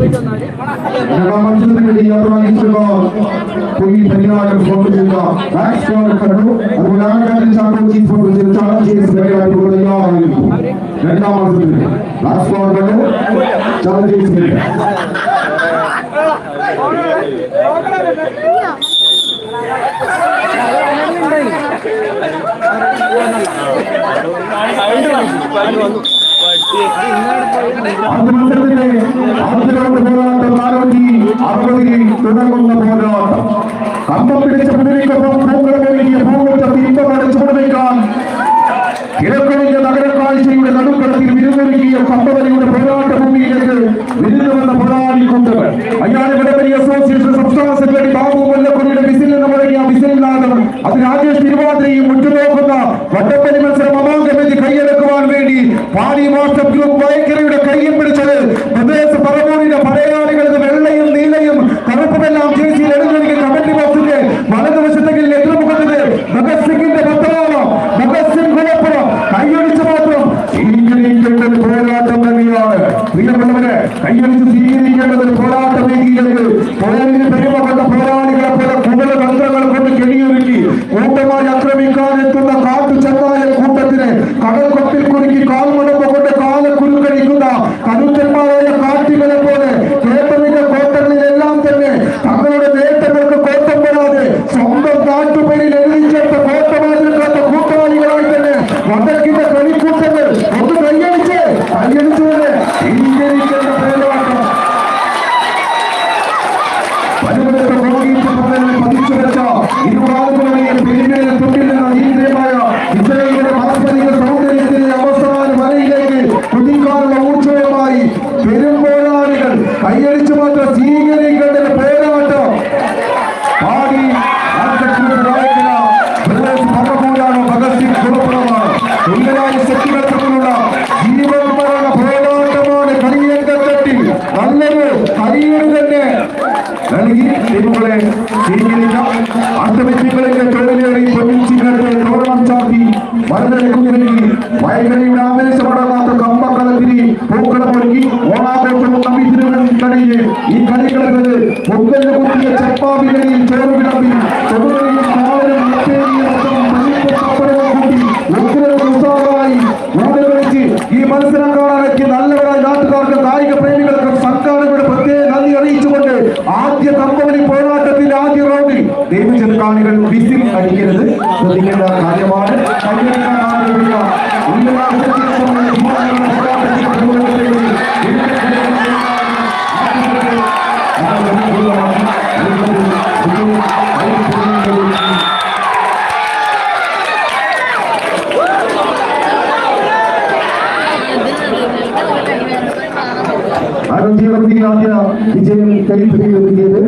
జనమంత్రి నిర్వహించడంలో కొన్ని ధన్యవాదాలు ఫోన్ చేద్దాం థ్యాంక్స్ ఫోన్ కట్టు అది నాన్నగారిని చాలా തുടങ്ങുന്ന പോരാട്ടം കമ്പം പിടിച്ച കുതിരയ്ക്കൊപ്പം പൂക്കൾ നൽകിയ പൂക്കളുടെ തീർത്ഥം അടച്ചുകൊടുക്കാൻ കിഴക്കണിഞ്ഞ നഗരക്കാഴ്ചയുടെ നടുക്കടത്തിൽ വിരുന്നൊരുക്കിയ കമ്പവലിയുടെ പോരാട്ട ഭൂമിയിലേക്ക് വിരുന്നുവെന്ന പോരാളി കൊണ്ടവർ അയ്യാറ് വിടവരി അസോസിയേഷൻ സംസ്ഥാന സെക്രട്ടറി ബാബു മുല്ലക്കൊടിയുടെ വിസിൽ എന്ന് പറയുന്ന വിസിലിനാഥം അത് രാജേഷ് തിരുവാതിരയും ഉറ്റുനോക്കുന്ന വട്ടപ്പലി മത്സരം പാടി മാസ്റ്റർ ഗ്രൂപ്പ് വൈക്കരയുടെ കയ്യും പിടിച്ചത്. പ്രദേശ പറവൂരിന്റെ പടയാളികൾ വെള്ളയും നീലയും കറുപ്പുമെല്ലാം ചേച്ചിയിൽ എഴുതി കമന്റി ബോക്സിന്റെ വലതുവശത്തെങ്കിൽ എതിർമുഖത്തിന് ഭഗത് സിംഗിന്റെ പത്രമാണ് ഭഗത് സിംഗ് കുലപ്പുറം കൈയടിച്ച് മാത്രം സ്വീകരിക്കേണ്ടത് പോരാട്ടം തന്നെയാണ്. പ്രിയപ്പെട്ടവരെ കൈയടിച്ച് സ്വീകരിക്കേണ്ടത് ശക്തികൾ തമ്മിലുള്ള ജീവൻ മരണ പോരാട്ടമാണ് കളിയങ്കത്തട്ടിൽ നല്ലൊരു കരിയർ തന്നെ. നൽകി. ടീമുകളെ സ്വീകരിക്കാം അടുത്ത വ്യക്തികളിലെ തൊഴിലേറി പൊന്നിച്ചിങ്ങളുടെ തോരണം ചാർത്തി മരുന്നെടുക്കുന്നതിന് വയൽകളിയുടെ ആവേശമടങ്ങാത്ത കമ്പക്കളത്തിരി പൂക്കളമൊരുക്കി ഓണാഘോഷവും നമ്പിതിരുവനന്തപുരയിലെ ഈ കളികളത് പൊങ്കലിന് കുത്തിയ ചപ്പാവികളിൽ ചോറ് വിളമ്പി തൊടുകയും കാവലും ഈ മത്സരം കാണാനെത്തിയ നല്ലവരായ നാട്ടുകാർക്ക് കായിക പ്രേമികൾക്കും സംഘാടകരുടെ പ്രത്യേക നന്ദി അറിയിച്ചുകൊണ്ട് ആദ്യ കമ്പവലി പോരാട്ടത്തിന്റെ ആദ്യ റൗണ്ടിൽ ദൈവജന കാണികൾ വിസിൽ അടിക്കരുത്. ശ്രദ്ധിക്കേണ്ട കാര്യമാണ്. ആദ്യ വിജയം കൈപ്പിടിയിൽ ഒതുക്കിയത്